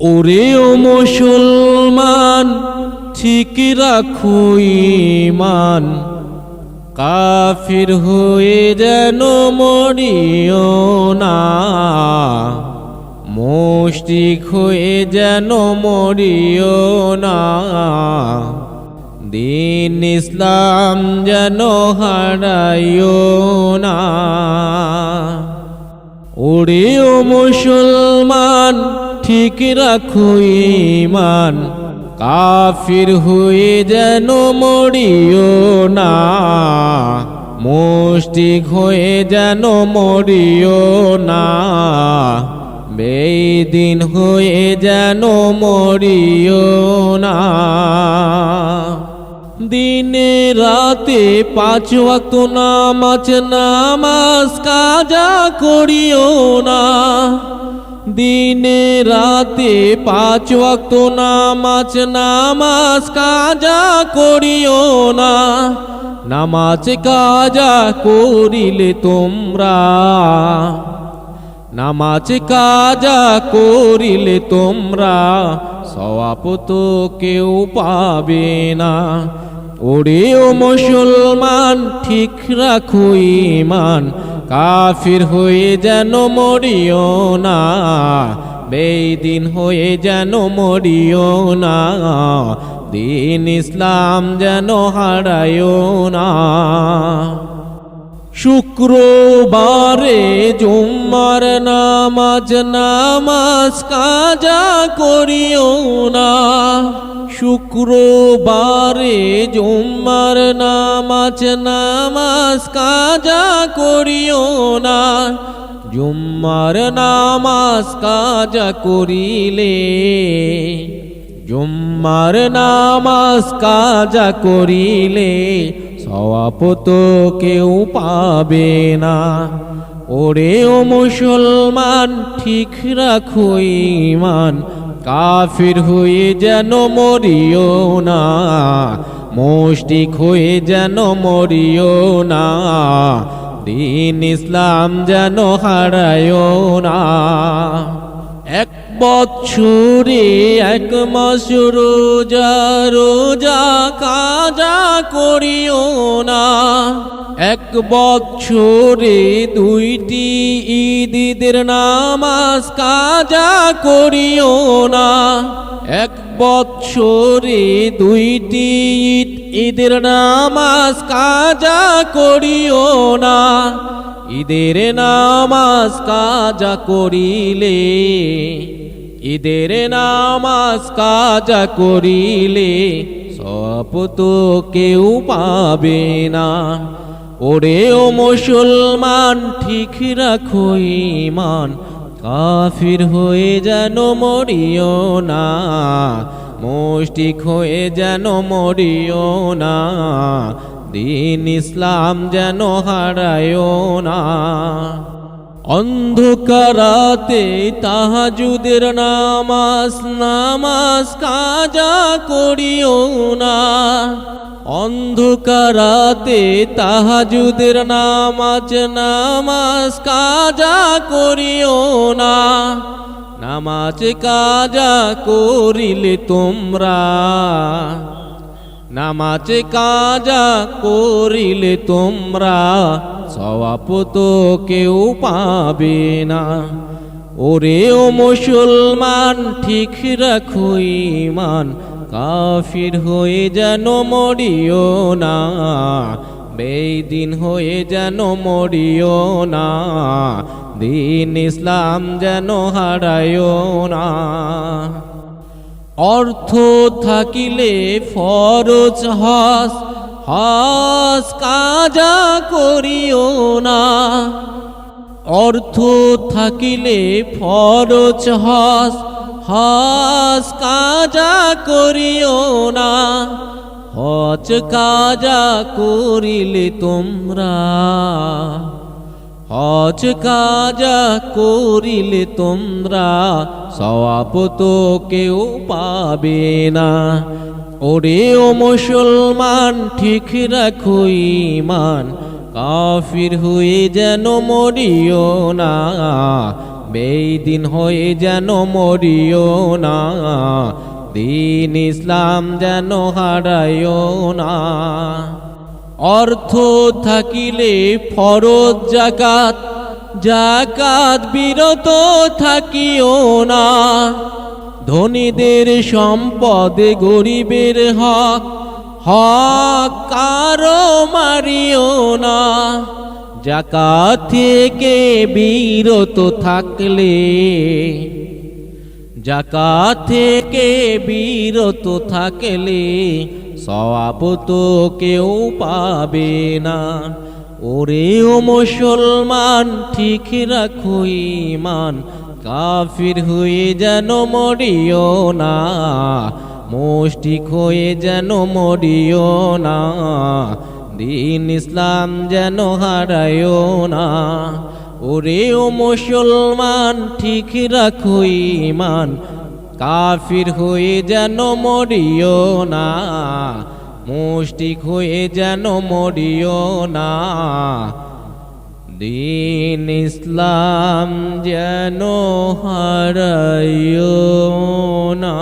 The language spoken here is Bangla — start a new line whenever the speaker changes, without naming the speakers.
ওরে ও মুসলমান, ঠিক রাখো ইমান কাফির হয়ে যেন মরিও না মুষ্টিক হয়ে যেন মরিও না। দিন ইসলাম যেন হারাইও না। ওরে ও মুসলমান ঠিক রাখো ইমান কাফির হয়ে যেন মরিও না। মুষ্টিক হয়ে যেন মরিও না। বেদিন হয়ে যেন মরিও না। দিনে রাতে পাঁচ ওয়াক্ত নামাজ নামাজ কাজা করিও না। দিনে রাতে পাঁচ ওয়াক্ত নামাজ নামাজ কাজা করিও না। নামাজ কাজা করিলে তোমরা, নামাজ কাজা করিলে তোমরা সওয়াপ তো কেউ পাবে না। ওরে ও মুসলমান, ঠিক রাখো ইমান কাফির হয়ে যেন মরিও না বেদিন হয়ে যেন মরিও না, দিন ইসলাম যেন হারায়ও না। শুক্রবারে জুম্মার নামাজ নামাজ কাজা করিও না। শুক্রবারে জুম্মার নামাজ নামাজ কাজা করিও না। জুম্মার নামাজ কাজা করিলে, জুম্মার নামাজ কাজা করিলে সওয়াপ তো কেউ পাবে না। ওরে ও মুসলমান, ঠিক রাখো ইমান কাফির হয়ে যেন মরিও না মুষ্টিক হয়ে যেন মরিও না, দিন ইসলাম যেন হারায়ও না। এক বছরে এক মাস রোজা রোজা কাজা করিও না। এক বছরে দুইটি ঈদের নামাজ কাজা করিও না। এক বছরে দুইটি ঈদ ঈদের নামাজ কাজা করিও না। ঈদের নামাজ কাজা করিলে ঈদের নামাজ কাজা করিলে সব তো কেউ পাবে না। ওরে ও মুসলমান, ঠিক রাখো ইমান কাফির হয়ে যেন মরিও না। মুষ্টিক হয়ে যেন মরিও না। দিন ইসলাম যেন হারায়ও না। অন্ধকারাতে তাহাজুদের নামাজ নামাজ কাজা করিও না। অন্ধকারাতে তাহাজুদের নামাজ নামাজ কাজা করিও না। নামাজ কাজা করিলে তোমরা, নামাজ কাজা করিলে তোমরা সওয়াপ তো কেউ পাবে না। ওরে ও মুসলমান, ঠিক রাখো ইমান কাফির হয়ে যেন মরিও না বেদিন হয়ে যেন মরিও না, দিন ইসলাম যেন হারায়ও না। অর্থ থাকিলে ফরজ হাস হাস কাজা করিও না। অর্থ থাকিলে ফরজ হাস হাস কাজা করিও না। হজ কাজা করিলে তোমরা, হজ কাজা করিলে তোমরা, সওয়াব তো কেউ পাবে না। ওরে ও মুসলমান, ঠিক রাখো ইমান কাফির হয়ে যেন মরিও না বেদিন হয়ে যেন মরিও না, দিন ইসলাম যেন হারাইও না। অর্থ থাকিলে ফরজ জাকাত জাকাত বিরত থাকিও না। ধনীদের সম্পদ গরিবের হক হক কারও মারিও না। জাকাত থেকে বিরত থাকলে জাকাত থেকে বিরত থাকলে সওয়াব তো কেউ পাবে না। ওরে ও মুসলমান, ঠিক রাখো ইমান কাফির হয়ে যেন মরিও না মুষ্টিক হয়ে যেন মরিও না, দিন ইসলাম যেন হারায়ও না। ওরে ও মুসলমান, ঠিক রাখো ইমান কাফির হয়ে যেন মরিও না মুষ্টিক হয়ে যেন মরিও না। দিন ইসলাম যেন হারাইও না।